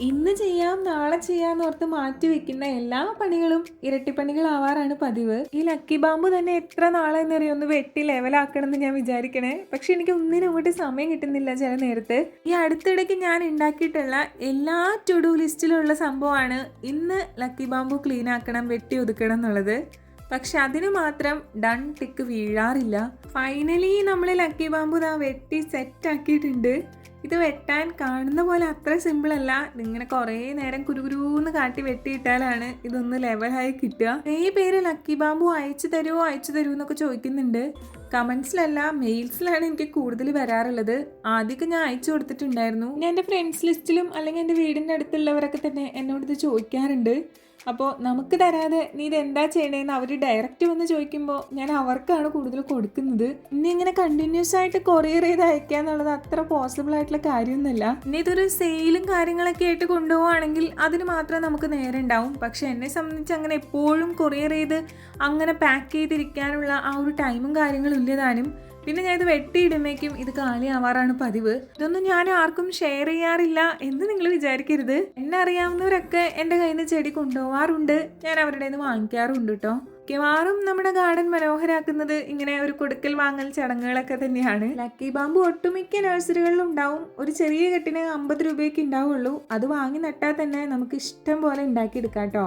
ഇന്ന് ചെയ്യാം നാളെ ചെയ്യാന്ന് ഓർത്ത് മാറ്റി വെക്കുന്ന എല്ലാ പണികളും ഇരട്ടിപ്പണികളാവാറാണ് പതിവ്. ഈ ലക്കി ബാമ്പു തന്നെ എത്ര നാളെന്നറിയോ? ഒന്ന് വെട്ടി ലെവലാക്കണം എന്ന് ഞാൻ വിചാരിക്കണേ. പക്ഷെ എനിക്ക് ഒന്നിനും അങ്ങോട്ട് സമയം കിട്ടുന്നില്ല ചില നേരത്ത്. ഈ അടുത്തിടയ്ക്ക് ഞാൻ ഉണ്ടാക്കിയിട്ടുള്ള എല്ലാ ടു ഡു ലിസ്റ്റിലുള്ള സംഭവമാണ് ഇന്ന് ലക്കി ബാമ്പു ക്ലീൻ ആക്കണം വെട്ടി ഒതുക്കണം എന്നുള്ളത്. പക്ഷെ അതിന് മാത്രം ഡൺ ടിക്ക് വീഴാറില്ല. ഫൈനലി നമ്മൾ ലക്കി ബാമ്പു ദാ വെട്ടി സെറ്റ് ആക്കിയിട്ടുണ്ട്. ഇത് വെട്ടാൻ കാണുന്ന പോലെ അത്ര സിമ്പിൾ അല്ല. ഇങ്ങനെ കുറേ നേരം കുരുകുരൂന്ന് കാട്ടി വെട്ടിയിട്ടാലാണ് ഇതൊന്ന് ലെവലായി കിട്ടുക. ഈ പേര് ലക്കി ബാമ്പു അയച്ചു തരുമോ അയച്ചു തരുമോ എന്നൊക്കെ ചോദിക്കുന്നുണ്ട്. കമൻസിലല്ല മെയിൽസിലാണ് എനിക്ക് കൂടുതൽ വരാറുള്ളത്. ആദ്യമൊക്കെ ഞാൻ അയച്ചു കൊടുത്തിട്ടുണ്ടായിരുന്നു. ഞാൻ എന്റെ ഫ്രണ്ട്സ് ലിസ്റ്റിലും അല്ലെങ്കിൽ എന്റെ വീടിന്റെ അടുത്തുള്ളവരൊക്കെ തന്നെ എന്നോട് ഇത് ചോദിക്കാറുണ്ട്. അപ്പോൾ നമുക്ക് തരാതെ നീ ഇത് എന്താ ചെയ്യണേന്ന് അവർ ഡയറക്റ്റ് വന്ന് ചോദിക്കുമ്പോൾ ഞാൻ അവർക്കാണ് കൂടുതൽ കൊടുക്കുന്നത്. ഇനി ഇങ്ങനെ കണ്ടിന്യൂസ് ആയിട്ട് കൊറിയർ ചെയ്ത് അയക്കുക എന്നുള്ളത് അത്ര പോസിബിൾ ആയിട്ടുള്ള കാര്യമൊന്നുമല്ല. ഇനി ഇതൊരു സെയിലും കാര്യങ്ങളൊക്കെ ആയിട്ട് കൊണ്ടുപോവുകയാണെങ്കിൽ അതിന് മാത്രം നമുക്ക് നേരം ഉണ്ടാവും. പക്ഷെ എന്നെ സംബന്ധിച്ച് അങ്ങനെ എപ്പോഴും കൊറിയർ ചെയ്ത് അങ്ങനെ പാക്ക് ചെയ്തിരിക്കാനുള്ള ആ ഒരു ടൈമും കാര്യങ്ങളും ഇല്ലതാനും പിന്നെ ഞാൻ ഇത് വെട്ടിയിടുമ്പേക്കും ഇത് കാലിയാവാറാണ് പതിവ്. ഇതൊന്നും ഞാൻ ആർക്കും ഷെയർ ചെയ്യാറില്ല എന്ന് നിങ്ങൾ വിചാരിക്കരുത്. എന്നെ അറിയാവുന്നവരൊക്കെ എന്റെ കയ്യിൽ നിന്ന് ചെടി കൊണ്ടുപോകാറുണ്ട് ഞാൻ അവരുടെ നിന്ന് വാങ്ങിക്കാറുണ്ട് കേട്ടോ മിക്കവാറും നമ്മുടെ ഗാർഡൻ മനോഹരാക്കുന്നത് ഇങ്ങനെ ഒരു കൊടുക്കൽ വാങ്ങൽ ചടങ്ങുകളൊക്കെ തന്നെയാണ്. ലക്കി ബാമ്പ് ഒട്ടുമിക്ക നഴ്സറികളിലും ഉണ്ടാവും. ഒരു ചെറിയ കെട്ടിന് അമ്പത് രൂപയ്ക്ക് ഉണ്ടാവുള്ളൂ. അത് വാങ്ങി നട്ടാൽ തന്നെ നമുക്ക് ഇഷ്ടം പോലെ ഉണ്ടാക്കിയെടുക്കാം കേട്ടോ